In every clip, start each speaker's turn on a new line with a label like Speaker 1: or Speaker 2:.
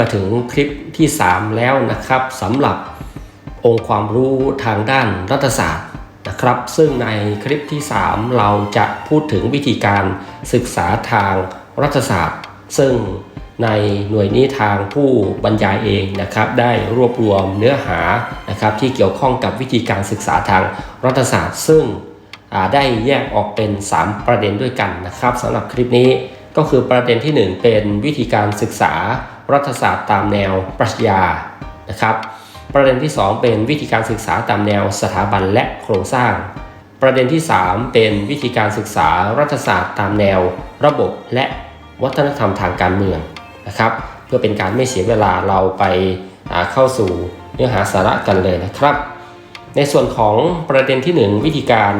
Speaker 1: มาถึงคลิปที่ 3 แล้วนะครับสำหรับองค์ความรู้ทางด้านรัฐศาสตร์นะครับ ซึ่งในคลิปที่ 3 เราจะพูดถึงวิธีการศึกษาทางรัฐศาสตร์ ซึ่งในหน่วยนี้ทางผู้บรรยายเองนะครับ ได้รวบรวมเนื้อหานะครับที่เกี่ยวข้องกับวิธีการศึกษาทางรัฐศาสตร์ ซึ่งได้แยกออกเป็น 3 ประเด็นด้วยกันนะครับสำหรับคลิปนี้ก็คือประเด็นที่ 1 เป็นวิธีการศึกษา รัฐศาสตร์ตามแนวปรัชญานะครับ ประเด็นที่ 2 เป็นวิธีการศึกษาตามแนวสถาบันและโครงสร้าง ประเด็นที่ 3 เป็นวิธีการศึกษารัฐศาสตร์ตามแนว ระบบและวัฒนธรรมทางการเมืองนะครับ เพื่อเป็นการไม่เสียเวลาเราไปเข้าสู่เนื้อหาสาระกันเลยนะครับ ในส่วนของประเด็นที่ 1 วิธีการ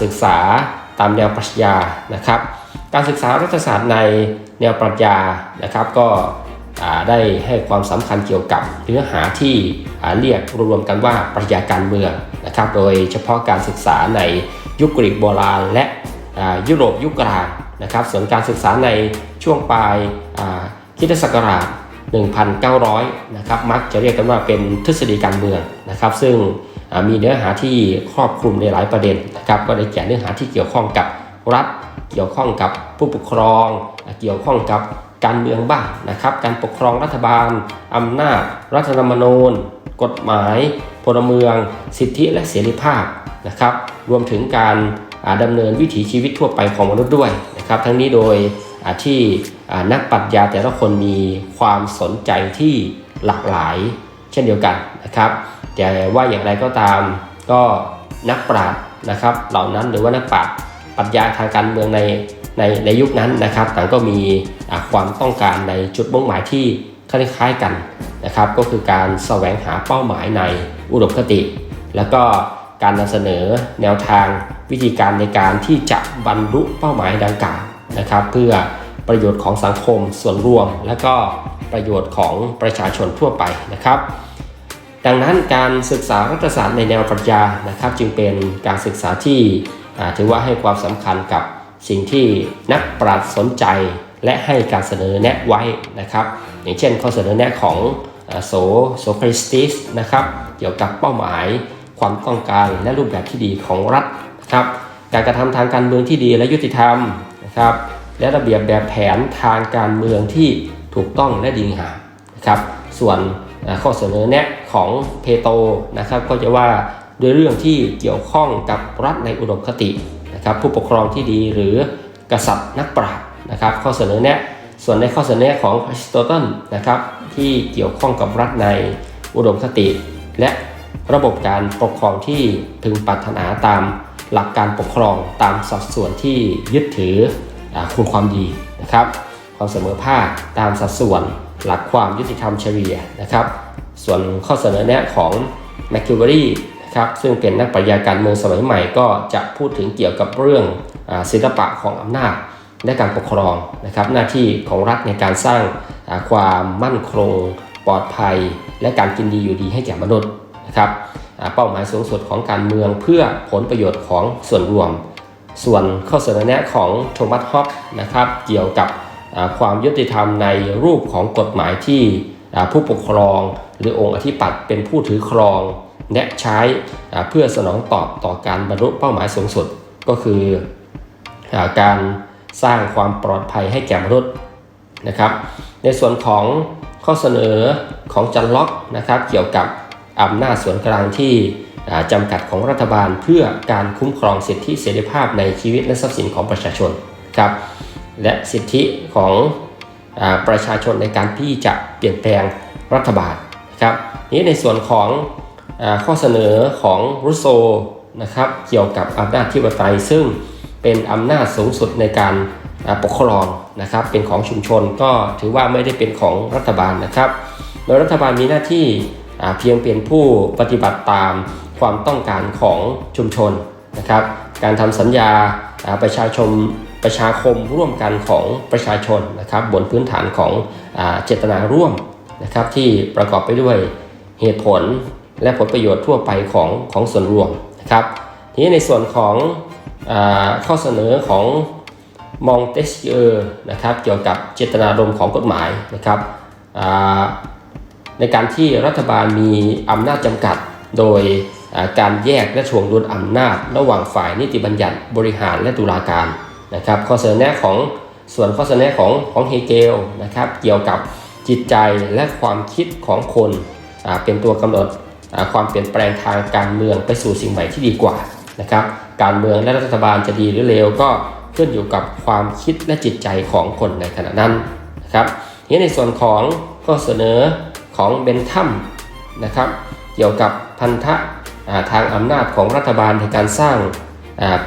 Speaker 1: ศึกษาตามแนวปรัชญานะครับ การศึกษารัฐศาสตร์ในแนวปรัชญานะครับ ก็ ได้ให้ความสำคัญเกี่ยวกับเนื้อหาที่เรียกรวมกันว่าปรัชญาการเมืองนะครับ โดยเฉพาะการศึกษาในยุคกรีกโบราณและยุโรปยุคกลางนะครับส่วนการศึกษาในช่วงปลายคริสตศักราช 1,900 นะครับ มักจะเรียกกันว่าเป็นทฤษฎีการเมืองนะครับ ซึ่งมีเนื้อหาที่ครอบคลุมในหลายประเด็นนะครับ ก็ได้แก่เนื้อหาที่เกี่ยวข้องกับรัฐ เกี่ยวข้องกับผู้ปกครอง เกี่ยวข้องกับ การเมืองบ้างนะครับ การปกครองรัฐบาลอำนาจ รัฐธรรมนูญ กฎหมายพลเมือง สิทธิและเสรีภาพนะครับ รวมถึงการาดำเนินวิถีชีวิตทั่วไปของมนุษย์ด้วยนะครับ ทั้งนี้โดยที่นักปรัชญาแต่ละคนมีความสนใจที่หลากหลายเช่นเดียวกันนะครับ แต่ว่าอย่างไรก็ตามก็นักปราชญ์นะครับ เหล่านั้นหรือว่านักปราชญ์ปรัชญาทางการเมืองใน ในในยุคนั้นนะครับต่างก็มีความต้องการในจุดมุ่งหมายที่คล้ายๆกันนะครับ ก็คือการแสวงหาเป้าหมายในอุดมคติ แล้วก็การนำเสนอแนวทางวิธีการในการที่จะบรรลุเป้าหมายดังกล่าวนะครับ เพื่อประโยชน์ของสังคมส่วนรวม และก็ประโยชน์ของประชาชนทั่วไปนะครับ ดังนั้นการศึกษารัฐศาสตร์ในแนวปรัชญานะครับ จึงเป็นการศึกษาที่ถือว่าให้ความสำคัญกับ สิ่งที่นักปราชญ์สนใจและให้การเสนอแนะไว้นะครับ อย่างเช่นข้อเสนอแนะของโสโสเคริสติสนะครับเกี่ยวกับเป้าหมายความต้องการและรูปแบบที่ดีของรัฐนะครับ การกระทำทางการเมืองที่ดีและยุติธรรมนะครับ และระเบียบแบบแผนทางการเมืองที่ถูกต้องและดีงามนะครับ ส่วนข้อเสนอแนะของเพโตนะครับก็จะว่าด้วยเรื่องที่เกี่ยวข้องกับรัฐในอุดมคติ นะครับผู้ปกครองที่ดีหรือกษัตริย์นักปราชญ์นะครับข้อเสนอแนะส่วนในข้อเสนอแนะของอริสโตเติลนะครับที่เกี่ยวข้องกับรัฐในอุดมคติ และระบบการปกครองที่พึงปรารถนาตามหลักการปกครองตามสัดส่วนที่ยึดถือคุณความดีนะครับความเสมอภาคตามสัดส่วนหลักความยุติธรรมเฉลี่ยนะครับ ส่วนข้อเสนอแนะของแมคคิวเบอรี่ ครับซึ่งเป็นนักปรัชญาการเมืองสมัยใหม่ก็จะพูดถึงเกี่ยวกับเรื่องอศิลปะของอำนาจและการปกครองนะครับหน้าที่ของรัฐในการสร้างความมั่นคง ปลอดภัย และการกินดีอยู่ดีให้แก่มนุษย์นะครับเป้าหมายสูงสุดของการเมืองเพื่อผลประโยชน์ของส่วนรวม ส่วนข้อเสนอแนะของโทมัสฮอปนะครับเกี่ยวกับความยุติธรรมในรูปของกฎหมายที่ผู้ปกครอง หรือองค์อธิปัตย์เป็นผู้ถือครอง และใช้เพื่อสนองตอบต่อการบรรลุเป้าหมายสูงสุด ก็คือการสร้างความปลอดภัยให้แก่มนุษย์นะครับ ในส่วนของข้อเสนอของจันล็อกนะครับ เกี่ยวกับอำนาจส่วนกลางที่จำกัดของรัฐบาลเพื่อการคุ้มครองสิทธิเสรีภาพในชีวิตและทรัพย์สินของประชาชนครับและสิทธิของอประชาชนในการที่จะเปลี่ยนแปลงรัฐบาลนะครับนี้ในส่วนของ ข้อเสนอของรุโซนะครับเกี่ยวกับอำนาจที่ปไตย ซึ่งเป็นอำนาจสูงสุดในการปกครองนะครับเป็นของชุมชนก็ถือว่าไม่ได้เป็นของรัฐบาลนะครับ โดยรัฐบาลมีหน้าที่เพียงเป็นผู้ปฏิบัติตามความต้องการของชุมชนนะครับการทำสัญญาประชาชนประชาคมร่วมกันของประชาชนนะครับบนพื้นฐานของอเจตนาร่วมนะครับที่ประกอบไปด้วยเหตุผล และผลประโยชน์ทั่วไปของของส่วนรวมนะครับทีนี้ในส่วนของอข้อเสนอของมองเตสเยอร์นะครับเกี่ยวกับเจตนารมณ์ของกฎหมายนะครับในการที่รัฐบาลมีอำนาจจำกัดโดยการแยกและถ่วงดุลอำนาจ ระหว่างฝ่ายนิติบัญญัติบริหารและตุลาการนะครับข้อเสนอแนะของส่วนข้อเสนอแนะของของเฮเกลนะครับเกี่ยวกับจิตใจและความคิดของคนเป็นตัวกำหนด ความเปลี่ยนแปลงทางการเมืองไปสู่สิ่งใหม่ที่ดีกว่านะครับการเมืองและรัฐบาลจะดีหรือเลวก็ขึ้นอยู่กับความคิดและจิตใจของคนในขณะนั้นนะครับทีนี้ในส่วนของข้อเสนอของเบนทัมนะครับเกี่ยวกับพันธะทางอำนาจของรัฐบาลในการสร้าง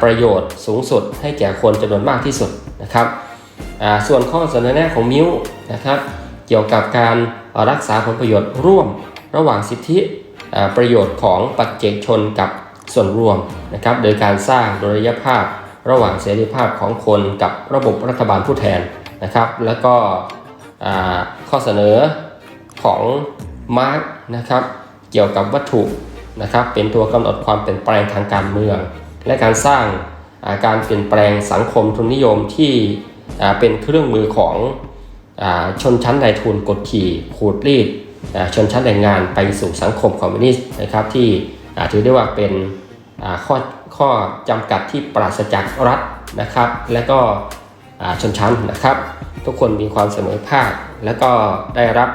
Speaker 1: ประโยชน์สูงสุดให้แก่คนจำนวนมากที่สุดนะครับส่วนข้อเสนอแนะของมิวนะครับเกี่ยวกับการรักษาผลประโยชน์ร่วมระหว่างสิทธิ ประโยชน์ของปัจเจกชนกับส่วนรวมนะครับโดยการสร้างโดยระยภาพระหว่างเสรีภาพของคนกับระบบรัฐบาลผู้แทนนะครับแล้วก็ข้อเสนอของมาร์กนะครับเกี่ยวกับวัตถุนะครับเป็นตัวกำหนดความเปลี่ยนแปลงทางการเมือง และการสร้างาการเปลี่ยนแปลงสังคมทุนนิยมที่เป็นเครื่องมือของอชนชั้นนายทุนกดขี่ขูดรีด ชนชั้นแรงงานไปสู่สังคมคอมมิวนิสต์นะครับที่ถือได้ว่าเป็นข้อข้อจำกัดที่ปราศจากรัฐนะครับ และก็ชนชั้นนะครับ ทุกคนมีความเสมอภาค และก็ได้รับ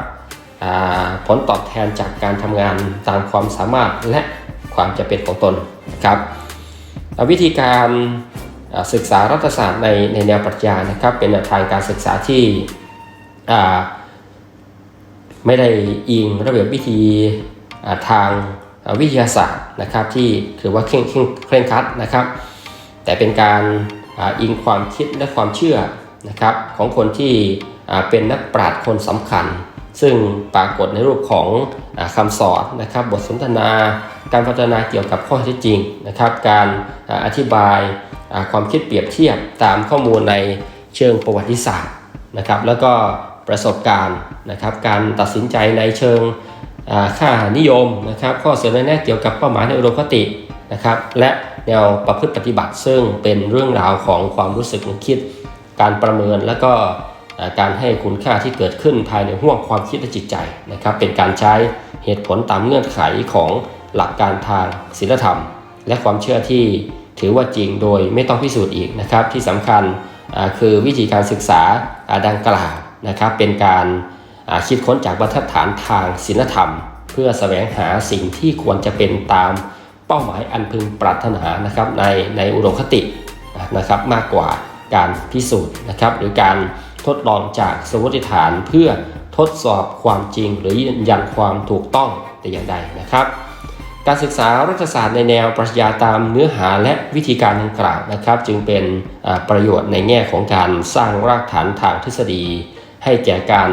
Speaker 1: ผลตอบแทนจากการทำงานตามความสามารถและความจะเป็นของตนนะครับวิธีการศึกษารัฐศาสตร์ในในแนวปรัชญานะครับ เป็นแนวทางการศึกษาที่ ไม่ได้อิงระเบียบวิธีทางวิทยาศาสตร์นะครับ ที่ถือว่าเคร่งเคร่งเคร่งครัดนะครับ แต่เป็นการอิงความคิดและความเชื่อนะครับของคนที่เป็นนักปราชญ์คนสำคัญ ซึ่งปรากฏในรูปของอาคำสอนนะครับ บทสนทนา การพัฒนาเกี่ยวกับข้อเท็จจริงนะครับ การอธิบายความคิดเปรียบเทียบตามข้อมูลในเชิงประวัติศาสตร์นะครับ แล้วก็ ประสบการณ์นะครับ การตัดสินใจในเชิงค่านิยมนะครับ ข้อเสนอแนะเกี่ยวกับเป้าหมายในอุดมคตินะครับ และแนวประพฤติปฏิบัติซึ่งเป็นเรื่องราวของความรู้สึกนึกคิด การประเมินและก็การให้คุณค่าที่เกิดขึ้นภายในห่วงความคิดและจิตใจนะครับ เป็นการใช้เหตุผลตามเงื่อนไขของหลักการทางศีลธรรม และความเชื่อที่ถือว่าจริงโดยไม่ต้องพิสูจน์อีกนะครับ ที่สำคัญคือวิธีการศึกษาดังกล่าว นะครับเป็นการคิดค้นจากบรรทัดฐานทางศีลธรรม เพื่อแสวงหาสิ่งที่ควรจะเป็นตามเป้าหมายอันพึงปรารถนานะครับในในอุดมคตินะครับมากกว่าการพิสูจน์นะครับหรือการทดลองจากสมมติฐานเพื่อทดสอบความจริง หรือยืนยันความถูกต้องแต่อย่างใดนะครับ การศึกษารัฐศาสตร์ในแนวปรัชญาตามเนื้อหาและวิธีการดังกล่าวนะครับ จึงเป็นประโยชน์ในแง่ของการสร้างรากฐานทางทฤษฎี ให้แก่การ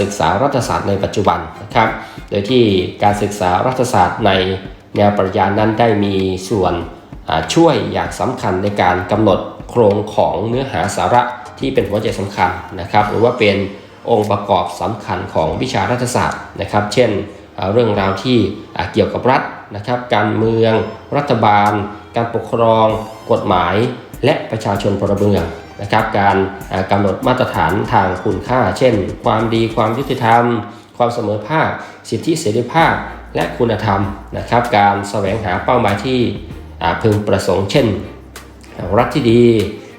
Speaker 1: ศึกษารัฐศาสตร์ในปัจจุบันนะครับ โดยที่การศึกษารัฐศาสตร์ในแนวปรัชญานั้นได้มีส่วนช่วยอย่างสำคัญในการกำหนดโครงของเนื้อหาสาระที่เป็นหัวใจสำคัญนะครับ หรือว่าเป็นองค์ประกอบสำคัญของวิชารัฐศาสตร์นะครับ เช่นเรื่องราวที่เกี่ยวกับรัฐนะครับ การเมือง รัฐบาล การปกครอง กฎหมาย และประชาชนพลเมือง นะครับการอ่ากำหนดมาตรฐานทางคุณค่า เช่น ความดีความยุติธรรม ความเสมอภาค สิทธิเสรีภาพ และคุณธรรมนะครับการแสวงหาเป้าหมายที่พึงประสงค์ เช่น รัฐที่ดี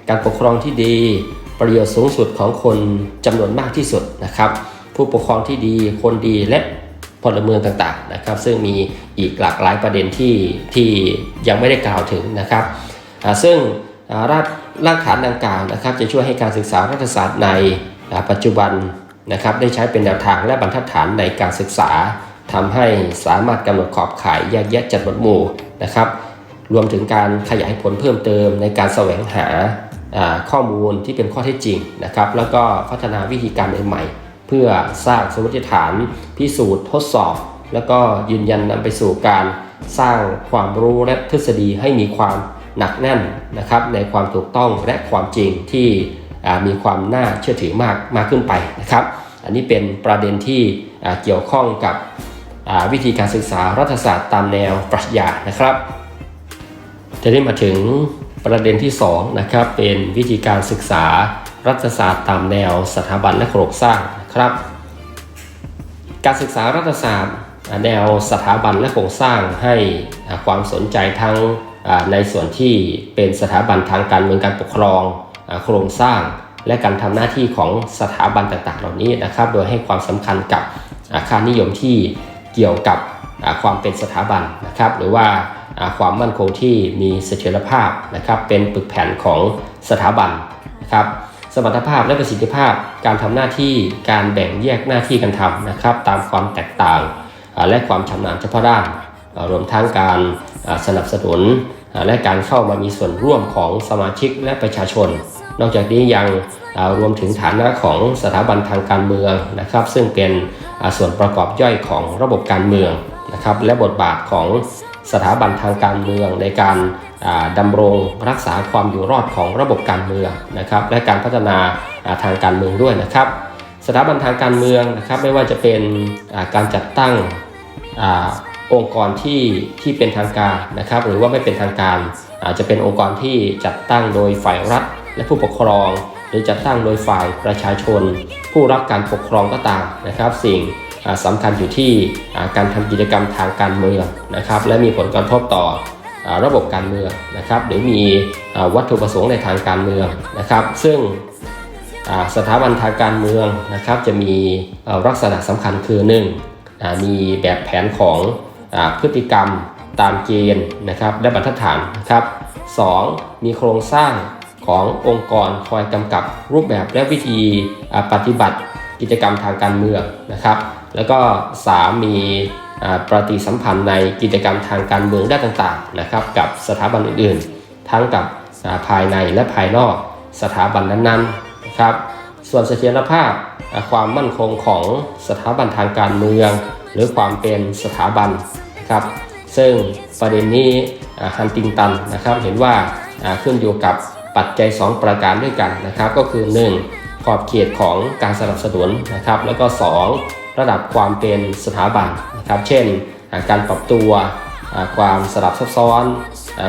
Speaker 1: การปกครองที่ดี ประโยชน์สูงสุดของคนจำนวนมากที่สุดนะครับผู้ปกครองที่ดีคนดีและพลเมืองต่างๆนะครับ ซึ่งมีอีกหลากหลายประเด็นที่ที่ยังไม่ได้กล่าวถึงนะครับซึ่งราก รากฐานดังกล่าวนะครับ จะช่วยให้การศึกษารัฐศาสตร์ในปัจจุบันนะครับ ได้ใช้เป็นแนวทางและบรรทัดฐานในการศึกษาทำให้สามารถกำหนดขอบข่ายแยกแยะจัดหมวดหมู่นะครับ รวมถึงการขยายผลเพิ่มเติมในการแสวงหาอ่าข้อมูลที่เป็นข้อเท็จจริงนะครับ แล้วก็พัฒนาวิธีการใหม่ๆเพื่อสร้างสมมติฐาน พิสูจน์ทดสอบ แล้วก็ยืนยันนำไปสู่การสร้างความรู้และทฤษฎีให้มีความ หนักแน่นนะครับในความถูกต้องและความจริงที่มีความน่าเชื่อถือมากมากขึ้นไปนะครับ อันนี้เป็นประเด็นที่เกี่ยวข้องกับวิธีการศึกษารัฐศาสตร์ตามแนวปรัชญานะครับจะได้มาถึงประเด็นที่2นะครับเป็นวิธีการศึกษารัฐศาสตร์ตามแนวสถาบันและโครงสร้างนะครับ การศึกษารัฐศาสตร์แนวสถาบันและโครงสร้างให้ความสนใจทั้ง ในส่วนที่เป็นสถาบันทางการเมืองการปกครองโครงสร้าง และการทำหน้าที่ของสถาบันต่างๆ เหล่านี้นะครับ โดยให้ความสำคัญกับค่านิยมที่เกี่ยวกับความเป็นสถาบันนะครับ หรือว่าความมั่นคงที่มีเสถียรภาพนะครับ เป็นปึกแผ่นของสถาบันนะครับสมรรถภาพและประสิทธิภาพการทำหน้าที่การแบ่งแยกหน้าที่กันทำนะครับ ตามความแตกต่าง และความชำนาญเฉพาะด้าน รวมทั้งการสนับสนุนและการเข้ามามีส่วนร่วมของสมาชิกและประชาชน นอกจากนี้ยังรวมถึงฐานะของสถาบันทางการเมืองนะครับ ซึ่งเป็นส่วนประกอบย่อยของระบบการเมืองนะครับ และบทบาทของสถาบันทางการเมืองในการอ่าดำรงรักษาความอยู่รอดของระบบการเมืองนะครับ และการพัฒนาทางการเมืองด้วยนะครับ สถาบันทางการเมืองนะครับไม่ว่าจะเป็นการจัดตั้ง องค์กรที่ที่เป็นทางการนะครับ หรือว่าไม่เป็นทางการ อาจจะเป็นองค์กรที่จัดตั้งโดยฝ่ายรัฐ และผู้ปกครอง หรือจัดตั้งโดยฝ่ายประชาชน ผู้รับการปกครองก็ตามนะครับ สิ่งอ่าสำคัญอยู่ที่การทำกิจกรรมทางการเมืองนะครับ และมีผลกระทบต่อระบบการเมืองนะครับ หรือมีวัตถุประสงค์ในทางการเมืองนะครับ ซึ่งสถาบันทางการเมืองนะครับ จะมีลักษณะสำคัญคือ 1. อ่ามีแบบแผนของ พฤติกรรมตามเกณฑ์นะครับและบรรทัดฐานนะครับ 2. มีโครงสร้างขององค์กรคอยกำกับรูปแบบและวิธีปฏิบัติกิจกรรมทางการเมืองนะครับ แล้วก็ 3. มีปฏิสัมพันธ์ในกิจกรรมทางการเมืองด้านต่างๆนะครับกับสถาบันอื่นๆ ทั้งกับาภายในและภายนอกสถาบันนั้นๆนะครับส่วนเสถียรภาพความมั่นคงของสถาบันทางการเมือง หรือความเป็นสถาบัน นะครับ ซึ่งประเด็นนี้ฮันติงตันนะครับเห็นว่าขึ้นอยู่กับปัจจัย 2 ประการด้วยกันนะครับ ก็คือ 1. ขอบเขตของการสนับสนุนนะครับ แล้วก็ 2. ระดับความเป็นสถาบันนะครับ เช่นการปรับตัวความสลับซับซ้อน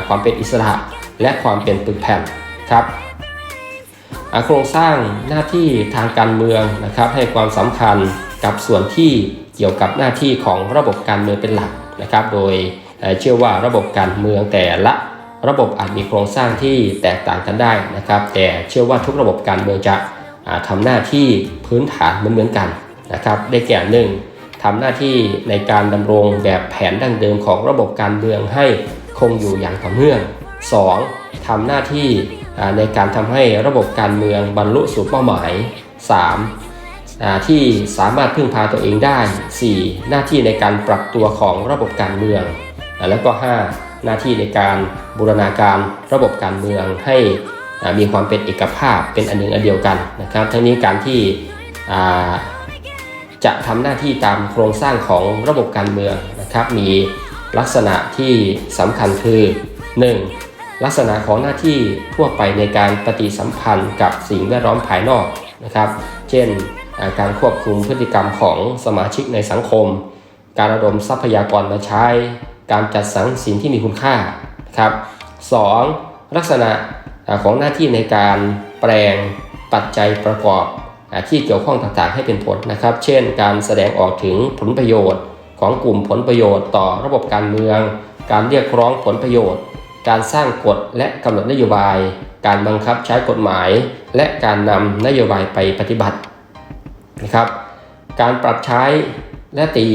Speaker 1: ความเป็นอิสระ และความเป็นปึกแผ่นครับโครงสร้างหน้าที่ทางการเมืองนะครับ ให้ความสำคัญกับส่วนที่เกี่ยวกับหน้าที่ของระบบการเมืองเป็นหลัก นะครับ โดยเชื่อว่าระบบการเมืองแต่ละระบบอาจมีโครงสร้างที่แตกต่างกันได้นะครับ แต่เชื่อว่าทุกระบบการเมืองจะอ่าทำหน้าที่พื้นฐานเหมือนๆกันนะครับ ได้แก่หนึ่งทำหน้าที่ในการดำรงแบบแผนดั้งเดิมของระบบการเมืองให้คงอยู่อย่างต่อเนื่อง 2. ทำหน้าที่ในการทำให้ระบบการเมืองบรรลุสู่เป้าหมาย 3. ที่สามารถพึ่งพาตัวเองได้ 4. หน้าที่ในการปรับตัวของระบบการเมือง แล้วก็ 5. หน้าที่ในการบูรณาการระบบการเมืองให้มีความเป็นเอกภาพเป็นอันหนึ่งอันเดียวกันนะครับ ทั้งนี้การที่จะทำหน้าที่ตามโครงสร้างของระบบการเมืองนะครับ มีลักษณะที่สำคัญคือ 1. ลักษณะของหน้าที่ทั่วไปในการปฏิสัมพันธ์กับสิ่งแวดล้อมภายนอกนะครับ เช่น การควบคุมพฤติกรรมของสมาชิกในสังคม การระดมทรัพยากรมาใช้ การจัดสรรสิ่งที่มีคุณค่าครับ 2. ลักษณะของหน้าที่ในการแปลงปัจจัยประกอบที่เกี่ยวข้องต่างๆ ให้เป็นผลนะครับ เช่น การแสดงออกถึงผลประโยชน์ ของกลุ่มผลประโยชน์ ต่อระบบการเมือง การเรียกร้องผลประโยชน์ การสร้างกฎและกำหนดนโยบาย การบังคับใช้กฎหมาย และการนำนโยบายไปปฏิบัติ นะครับ การปรับใช้และตี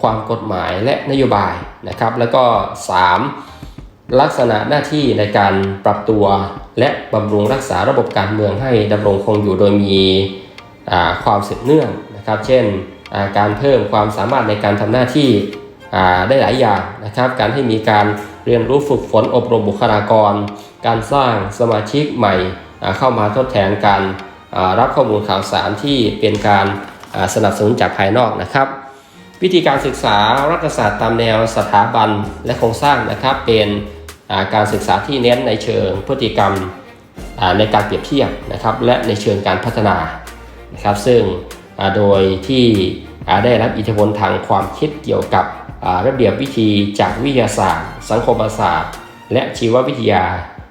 Speaker 1: ความกฎหมายและนโยบายนะครับ แล้วก็ 3. ลักษณะหน้าที่ในการปรับตัวและบำรุงรักษาระบบการเมืองให้ดำรงคงอยู่โดยมีความสืบเนื่องนะครับ เช่นการเพิ่มความสามารถในการทำหน้าที่ได้หลายอย่างนะครับ การให้มีการเรียนรู้ฝึกฝนอบรมบุคลากร การสร้างสมาชิกใหม่เข้ามาทดแทนการ รับข้อมูลข่าวสารที่เป็นการสนับสนุนจากภายนอกนะครับ วิธีการศึกษารัฐศาสตร์ตามแนวสถาบันและโครงสร้างนะครับ เป็นการศึกษาที่เน้นในเชิงพฤติกรรมในการเปรียบเทียบนะครับ และในเชิงการพัฒนานะครับ ซึ่งโดยที่ได้รับอิทธิพลทางความคิดเกี่ยวกับระเบียบวิธีจากวิทยาศาสตร์ สังคมศาสตร์ และชีววิทยา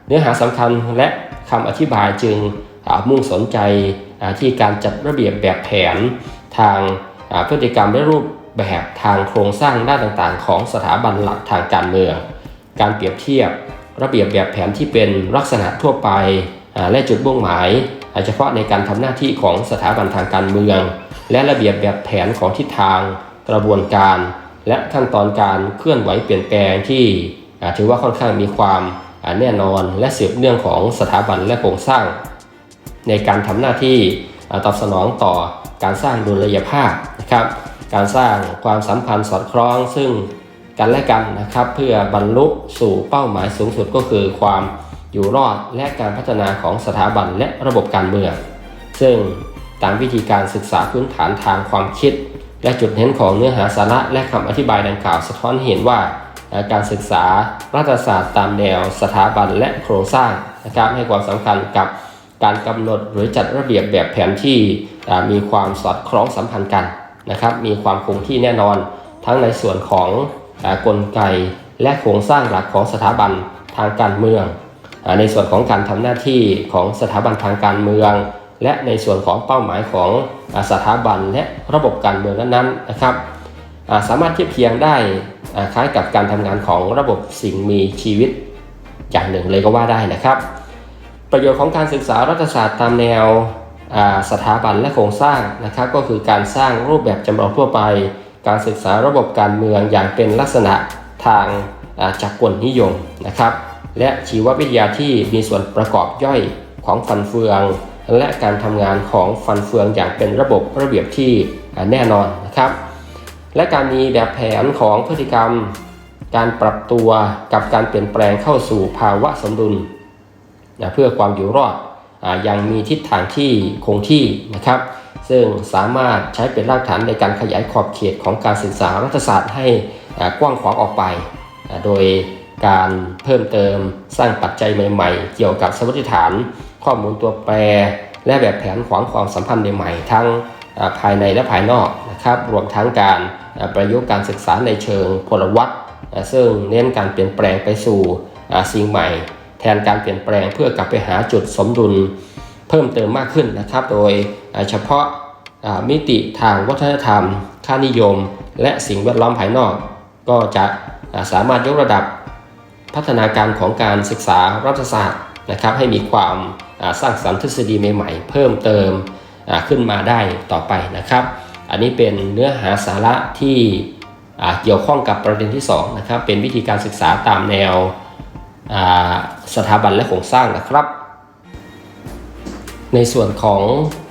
Speaker 1: เนื้อหาสำคัญและคำอธิบายจึง มุ่งสนใจที่การจัดระเบียบแบบแผนทางพฤติกรรมและรูปแบบทางโครงสร้างด้านต่างๆ ของสถาบันหลักทางการเมือง การเปรียบเทียบระเบียบแบบแผนที่เป็นลักษณะทั่วไปและจุดมุ่งหมายเฉพาะในการทำหน้าที่ของสถาบันทางการเมือง และระเบียบแบบแผนของทิศทาง กระบวนการ และขั้นตอนการเคลื่อนไหวเปลี่ยนแปลงที่ถือว่าค่อนข้างมีความแน่นอนและสืบเนื่องของสถาบันและโครงสร้าง ในการทำหน้าที่ตอบสนองต่อการสร้างดุลยภาพนะครับ การสร้างความสัมพันธ์สอดคล้องซึ่งกันและกันนะครับ เพื่อบรรลุสู่เป้าหมายสูงสุดก็คือความอยู่รอดและการพัฒนาของสถาบันและระบบการเมือง ซึ่งตามวิธีการศึกษาพื้นฐานทางความคิด และจุดเน้นของเนื้อหาสาระและคำอธิบายดังกล่าวสะท้อนเห็นว่าการศึกษารัฐศาสตร์ตามแนวสถาบันและโครงสร้างนะครับให้ความสำคัญกับ การกำหนดหรือจัดระเบียบแบบแผนที่มีความสอดคล้องสัมพันธ์กันนะครับมีความคงที่แน่นอน ทั้งในส่วนของกลไกและโครงสร้างหลักของสถาบันทางการเมือง ในส่วนของการทำหน้าที่ของสถาบันทางการเมือง และในส่วนของเป้าหมายของสถาบันและระบบการเมืองนั้นๆนะครับสามารถเทียบเคียงได้คล้ายกับการทำงานของระบบสิ่งมีชีวิตอย่างหนึ่งเลยก็ว่าได้นะครับ ประโยชน์ของการศึกษารัฐศาสตร์ตามแนวสถาบันและโครงสร้างนะครับก็คือการสร้างรูปแบบจำลองทั่วไป การศึกษาระบบการเมืองอย่างเป็นลักษณะทางาจักรกลนิยมนะครับและชีววิทยาที่มีส่วนประกอบย่อยของฟันเฟือง และการทำงานของฟันเฟืองอย่างเป็นระบบระเบียบที่แน่นอนนะครับและการมีแบบแผนของพฤติกรรม การปรับตัวกับการเปลี่ยนแปลงเข้าสู่ภาวะสมดุล นะเพื่อความอยู่รอดอยังมีทิศทางที่คงที่นะครับ ซึ่งสามารถใช้เป็นรากฐานในการขยายขอบเขตของการศึกษารัฐศาสตร์ให้กว้างขวางออกไป โดยการเพิ่มเติมสร้างปัจจัยใหม่ๆ เกี่ยวกับสมมติฐาน ข้อมูลตัวแปร และแบบแผนของความสัมพันธ์ใหม่ๆทั้งภายในและภายนอกนะครับรวมทั้งการประยุกต์การศึกษาในเชิงพลวัตซึ่งเน้นการเปลี่ยนแปลงไปสู่สิ่งใหม่ แทนการเปลี่ยนแปลงเพื่อกลับไปหาจุดสมดุลเพิ่มเติมมากขึ้นนะครับ โดยเฉพาะมิติทางวัฒนธรรม ค่านิยม และสิ่งแวดล้อมภายนอก ก็จะสามารถยกระดับพัฒนาการของการศึกษารัฐศาสตร์นะครับให้มีความสร้างสรรค์ทฤษฎีใหม่ ๆ เพิ่มเติมขึ้นมาได้ต่อไปนะครับ อันนี้เป็นเนื้อหาสาระที่เกี่ยวข้องกับประเด็นที่2นะครับเป็นวิธีการศึกษาตามแนว สถาบันและโครงสร้างนะครับ ในส่วนของ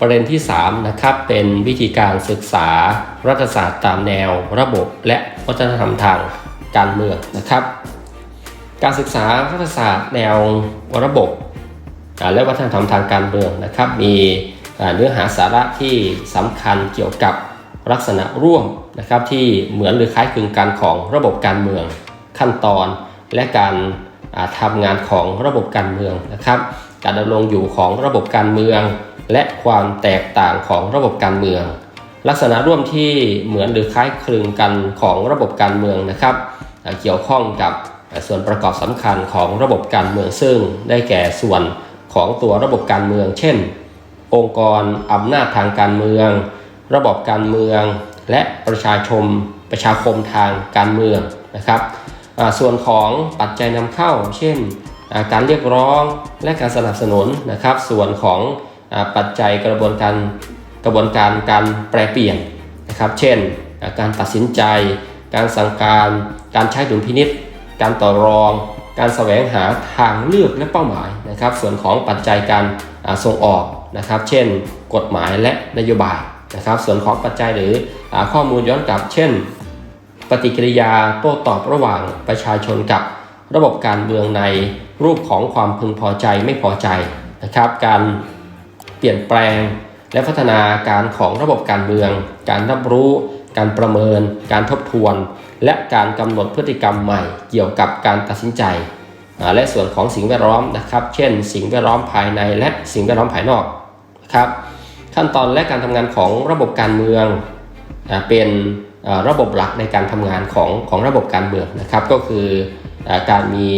Speaker 1: ประเด็นที่3นะครับเป็นวิธีการศึกษารัฐศาสตร์ตามแนวระบบและวัฒนธรรมทางการเมืองนะครับ การศึกษารัฐศาสตร์แนวระบบและวัฒนธรรมทางการเมืองนะครับ มีเนื้อหาสาระที่สำคัญเกี่ยวกับลักษณะร่วมนะครับที่เหมือนหรือคล้ายคลึงกันของระบบการเมืองขั้นตอนและการ ทำงานของระบบการเมืองนะครับ การดำรงอยู่ของระบบการเมือง และความแตกต่างของระบบการเมือง ลักษณะร่วมที่เหมือนหรือคล้ายคลึงกันของระบบการเมืองนะครับ เกี่ยวข้องกับส่วนประกอบสำคัญของระบบการเมืองซึ่งได้แก่ส่วนของตัวระบบการเมือง เช่น องค์กรอำนาจทางการเมือง ระบบการเมือง และประชาชนประชาคมทางการเมืองนะครับ ส่วนของปัจจัยนำเข้า เช่นการเรียกร้องและการสนับสนุนนะครับ ส่วนของปัจจัยกระบวนการกระบวนการการแปรเปลี่ยนนะครับ เช่น การตัดสินใจ การสั่งการ การใช้ดุลพินิษการต่อรอง การแสวงหาทางเลือกและเป้าหมายนะครับ ส่วนของปัจจัยการส่งออกนะครับ เช่น กฎหมายและนโยบายนะครับ ส่วนของปัจจัยหรือข้อมูลย้อนกลับ เช่น ปฏิกิริยาโต้ตอบระหว่างประชาชนกับระบบการเมืองในรูปของความพึงพอใจไม่พอใจนะครับ การเปลี่ยนแปลงและพัฒนาการของระบบการเมือง การรับรู้ การประเมิน การทบทวน และการกำหนดพฤติกรรมใหม่เกี่ยวกับการตัดสินใจ และส่วนของสิ่งแวดล้อมนะครับ เช่น สิ่งแวดล้อมภายในและสิ่งแวดล้อมภายนอกครับ ขั้นตอนและการทำงานของระบบการเมืองเป็น ระบบหลักในการทำงานของของระบบการเมืองนะครับ ก็คืออการมี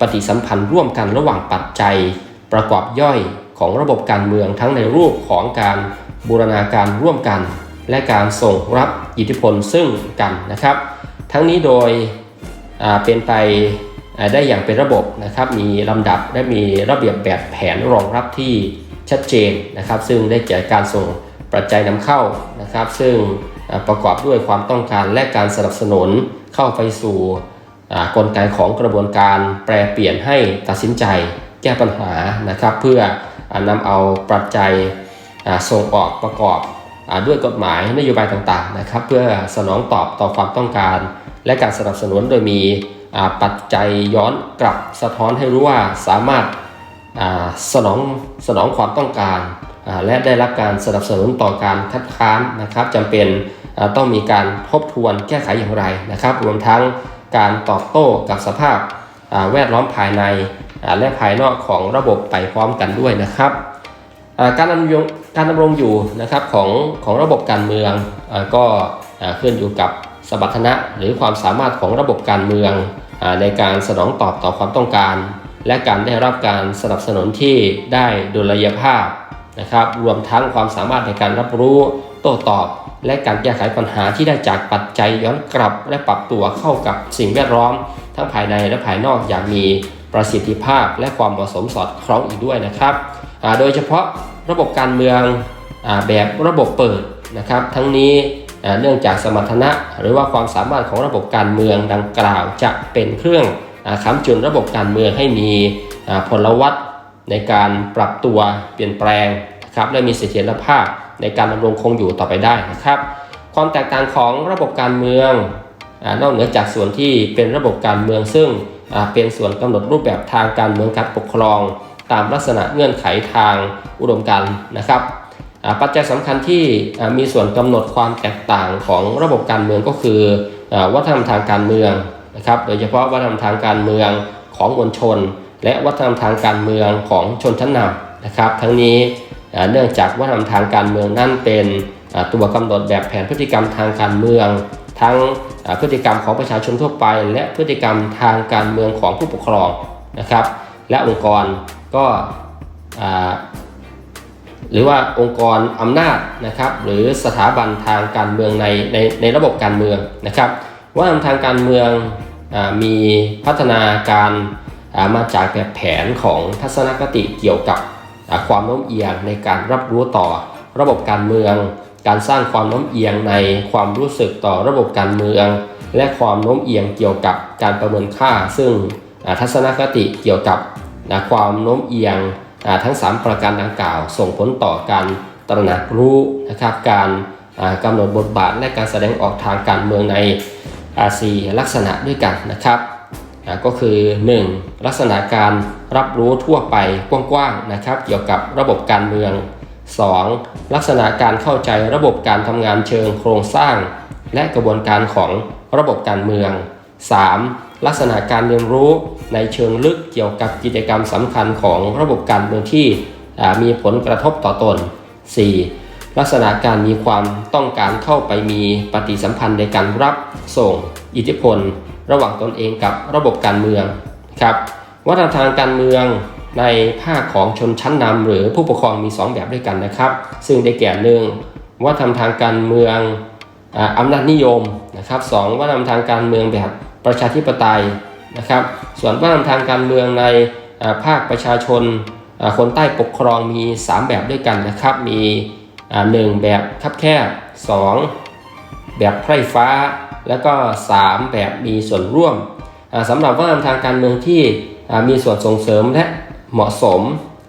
Speaker 1: ปฏิสัมพันธ์ร่วมกันระหว่างปัจจัยประกอบย่อยของระบบการเมืองทั้งในรูปของการบูรณาการร่วมกัน และการส่งรับอิทธิพลซึ่งกันนะครับ ทั้งนี้โดยเป็นไปได้อย่างเป็นระบบนะครับ มีลำดับและมีระเบียบแบบแผนรองรับที่ชัดเจนนะครับ ซึ่งได้แก่การส่งปัจจัยนำเข้านะครับ ซึ่ง ประกอบด้วยความต้องการและการสนับสนุนเข้าไปสู่กลไกของกระบวนการแปรเปลี่ยนให้ตัดสินใจแก้ปัญหานะครับ เพื่ออานำเอาปัจจัยส่งออกประกอบอด้วยกฎหมายนโยบายต่างๆนะครับ เพื่อสนองตอบต่อความต้องการ และการสนับสนุนโดยมีปัจจัยย้อนกลับสะท้อนให้รู้ว่าสามารถาสนองสนองความต้องการ และได้รับการสนับสนุนต่อการคัดค้านนะครับจำเป็น ต้องมีการทบทวนแก้ไขอย่างไรนะครับรวมทั้งการตอบโต้กับสภาพแวดล้อมภายในและภายนอกของระบบไปพร้อมกันด้วยนะครับการดำรงการดำรงอยู่นะครับของของระบบการเมืองก็ขึ้นอยู่กับสมรรถนะหรือความสามารถของระบบการเมืองในการสนองตอบต่อความต้องการ และการได้รับการสนับสนุนที่ได้ดุลยภาพนะครับรวมทั้งความสามารถในการรับรู้ โต้ตอบ และการแก้ไขปัญหาที่ได้จากปัจจัยย้อนกลับ และปรับตัวเข้ากับสิ่งแวดล้อม ทั้งภายในและภายนอกอย่างมีประสิทธิภาพ และความเหมาะสมสอดคล้องอีกด้วยนะครับโดยเฉพาะระบบการเมืองอแบบระบบเปิดนะครับ ทั้งนี้เนื่องจากสมรรถนะหรือว่าความสามารถของระบบการเมืองดังกล่าว จะเป็นเครื่องอค้ำจุนระบบการเมืองให้มีอ่าพลวัตในการปรับตัวเปลี่ยนแปลงครับและมีเสถียรภาพ ในการดำรงคงอยู่ต่อไปได้นะครับ ความแตกต่างของระบบการเมืองอนอกเหนือจากส่วนที่เป็นระบบการเมืองซึ่งเป็นส่วนกำหนดรูปแบบทางการเมืองการปกครอง ตามลักษณะเงื่อนไขทางอุดมการณ์นะครับปัจจัยสำคัญที่มีส่วนกำหนดความแตกต่างของระบบการเมืองก็คืออวัฒนธรรมทางการเมืองนะครับ โดยเฉพาะวัฒนธรรมทางการเมืองของมวลชน และวัฒนธรรมทางการเมืองของชนชั้นนำนะครับ ทั้งนี้ เนื่องจากวัฒนธรรมทางการเมืองนั่นเป็นตัวกำหนดแบบแผนพฤติกรรมทางการเมือง ทั้งพฤติกรรมของประชาชนทั่วไป และพฤติกรรมทางการเมืองของผู้ปกครองนะครับและองค์กรก็หรือว่าองค์กรอำนาจนะครับหรือสถาบันทางการเมืองในในในระบบการเมืองนะครับว่าทางการเมืองอมีพัฒนาการมาจากแบบแผนของทัศนคติเกี่ยวกับ ความโน้มเอียงในการรับรู้ต่อระบบการเมือง การสร้างความโน้มเอียงในความรู้สึกต่อระบบการเมือง และความโน้มเอียงเกี่ยวกับการประเมินค่า ซึ่งทัศนคติเกี่ยวกับความโน้มเอียงทั้ง 3 ประการดังกล่าว ส่งผลต่อการตระหนักรู้นะครับการอ่ากำหนดบทบาทและการแสดงออกทางการเมืองในอาสี่ลักษณะด้วยกันนะครับ อ่าก็คือ 1. ลักษณะการรับรู้ทั่วไปกว้างๆนะครับ เกี่ยวกับระบบการเมือง 2. ลักษณะการเข้าใจระบบการทำงานเชิงโครงสร้าง และกระบวนการของระบบการเมือง 3. ลักษณะการเรียนรู้ในเชิงลึกเกี่ยวกับกิจกรรมสำคัญของระบบการเมืองที่มีผลกระทบต่อตน 4. ลักษณะการมีความต้องการเข้าไปมีปฏิสัมพันธ์ในการรับส่งอิทธิพล ระหว่างตนเองกับระบบการเมืองครับวัฒนธรรมการเมืองในภาคของชนชั้นนำหรือผู้ปกครองมี 2 แบบด้วยกันนะครับ ซึ่งได้แก่หนึ่งวัฒนธรรมทางการเมืองอำนาจนิยมนะครับสองวัฒนธรรมทางการเมืองแบบประชาธิปไตยนะครับ ส่วนวัฒนธรรมทางการเมืองในภาคประชาชนคนใต้ปกครองมี 3 แบบด้วยกันนะครับ มีอ่าหนึ่งแบบคับแคบ2แบบไพร่ฟ้า แล้วก็ 3 แบบมีส่วนร่วมอ่าสำหรับวัฒนธรรมทางการเมืองที่มีส่วนส่งเสริมและเหมาะสม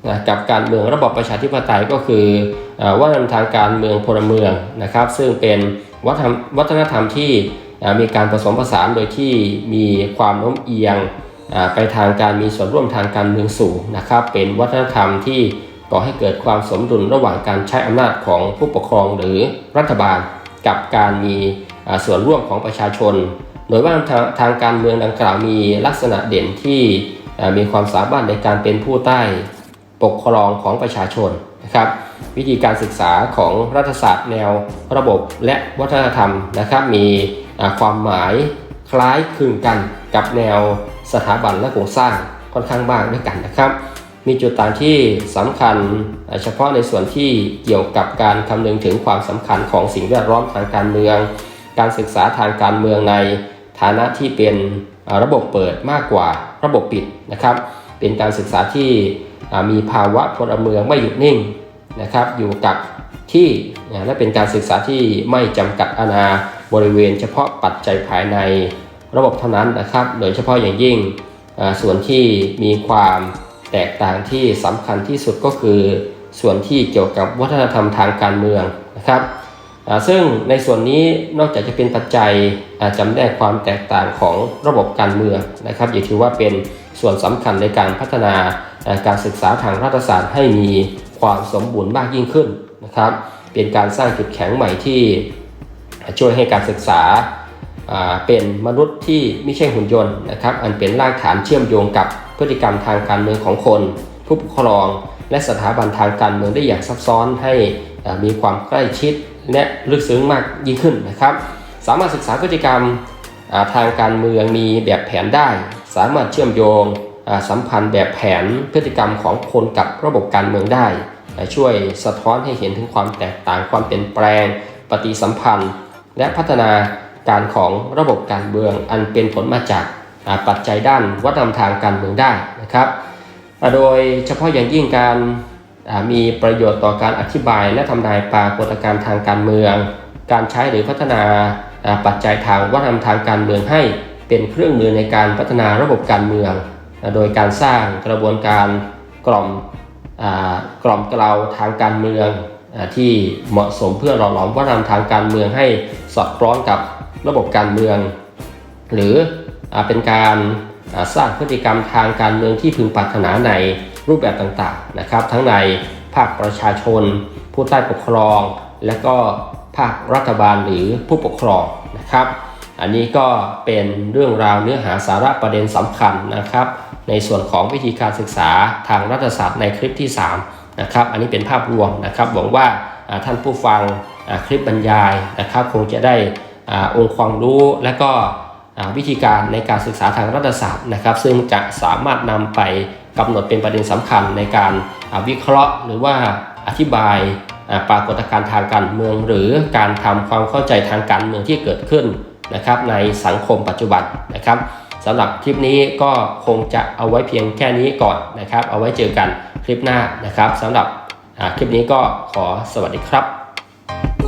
Speaker 1: นะกับการเมืองระบบประชาธิปไตยก็คืออวัฒนธรรมทางการเมืองพลเมืองนะครับ ซึ่งเป็นวัฒนธรรมวัฒนธรรมที่มีการผสมผสานโดยที่มีความโน้มเอียงไปทางการมีส่วนร่วมทางการเมืองสูงนะครับ เป็นวัฒนธรรมที่ก่อให้เกิดความสมดุลระหว่างการใช้อำนาจของผู้ปกครองหรือรัฐบาล กับการมี ส่วนร่วมของประชาชน โดยว่าทางทางการเมืองดังกล่าวมีลักษณะเด่นที่มีความสามารถในการเป็นผู้ใต้ปกครองของประชาชนนะครับวิธีการศึกษาของรัฐศาสตร์แนวระบบและวัฒนธรรมนะครับ มีความหมายคล้ายคลึงกันกับแนวสถาบันและโครงสร้างค่อนข้างมากด้วยกันนะครับ มีจุดต่างที่สำคัญเอ่อเฉพาะในส่วนที่เกี่ยวกับการคำนึงถึงความสำคัญของสิ่งแวดล้อมทางการเมือง การศึกษาทางการเมืองในฐานะที่เป็นระบบเปิดมากกว่าระบบปิดนะครับ เป็นการศึกษาที่มีภาวะพลเมืองไม่หยุดนิ่งนะครับ อยู่กับที่และเป็นการศึกษาที่ไม่จำกัดอาณาบริเวณ เฉพาะปัจจัยภายในระบบเท่านั้นนะครับ โดยเฉพาะอย่างยิ่งส่วนที่มีความแตกต่างที่สำคัญที่สุดก็คือ ส่วนที่เกี่ยวกับวัฒนธรรมทางการเมืองนะครับ ซึ่งในส่วนนี้นอกจากจะเป็นปัจจัยอ่าจำแนกความแตกต่างของระบบการเมืองนะครับย่าถือว่าเป็นส่วนสำคัญในการพัฒนาการศึกษาทางรัฐศาสตร์ให้มีความสมบูรณ์มากยิ่งขึ้นนะครับ เป็นการสร้างจุดแข็งใหม่ที่ช่วยให้การศึกษาเป็นมนุษย์ที่ไม่ใช่หุ่นยนต์นะครับอันเป็นรากฐานเชื่อมโยงกับพฤติกรรมทางการเมืองของคน ผู้ปกครอง และสถาบันทางการเมืองได้อย่างซับซ้อนให้มีความใกล้ชิด และลึกซึ้งมากยิ่งขึ้นนะครับ สามารถศึกษาพฤติกรรมทางการเมืองมีแบบแผนได้ สามารถเชื่อมโยงสัมพันธ์แบบแผนพฤติกรรมของคนกับระบบการเมืองได้ ช่วยสะท้อนให้เห็นถึงความแตกต่างความเปลี่ยนแปลง ปฏิสัมพันธ์ และพัฒนาการของระบบการเมือง อันเป็นผลมาจากปัจจัยด้านวัฒนธรรมทางการเมืองได้นะครับ โดยเฉพาะอย่างยิ่งการ มีประโยชน์ต่อการอธิบายและทำนายปรากฏการณ์ทางการเมือง การใช้หรือพัฒนาปัจจัยทางวัฒนธรรมทางการเมืองให้เป็นเครื่องมือในการพัฒนาระบบการเมือง โดยการสร้างกระบวนการกล่อมอกล่อมเกลาทางการเมืองอที่เหมาะสมเพื่อหล่อหลอมวัฒนธรรมทางการเมืองให้สอดคล้องกับระบบการเมือง หรืออเป็นการสร้างพฤติกรรมทางการเมืองที่พึงปรารถนาใน รูปแบบต่างๆนะครับ ทั้งในภาคประชาชน ผู้ใต้ปกครอง และก็ภาครัฐบาลหรือผู้ปกครองนะครับ อันนี้ก็เป็นเรื่องราวเนื้อหาสาระประเด็นสำคัญนะครับ ในส่วนของวิธีการศึกษาทางรัฐศาสตร์ในคลิปที่ 3 นะครับ อันนี้เป็นภาพรวมนะครับหวังว่าท่านผู้ฟังคลิปบรรยายนะครับ คงจะได้องค์ความรู้และก็วิธีการในการศึกษาทางรัฐศาสตร์นะครับ ซึ่งจะสามารถนำไป กำหนดเป็นประเด็นสำคัญในการวิเคราะห์ หรือว่าอธิบายปรากฏการณ์ทางการเมือง หรือการทำความเข้าใจทางการเมืองที่เกิดขึ้นนะครับในสังคมปัจจุบันนะครับสำหรับคลิปนี้ก็คงจะเอาไว้เพียงแค่นี้ก่อนนะครับ เอาไว้เจอกันคลิปหน้านะครับสำหรับคลิปนี้ก็ขอสวัสดีครับ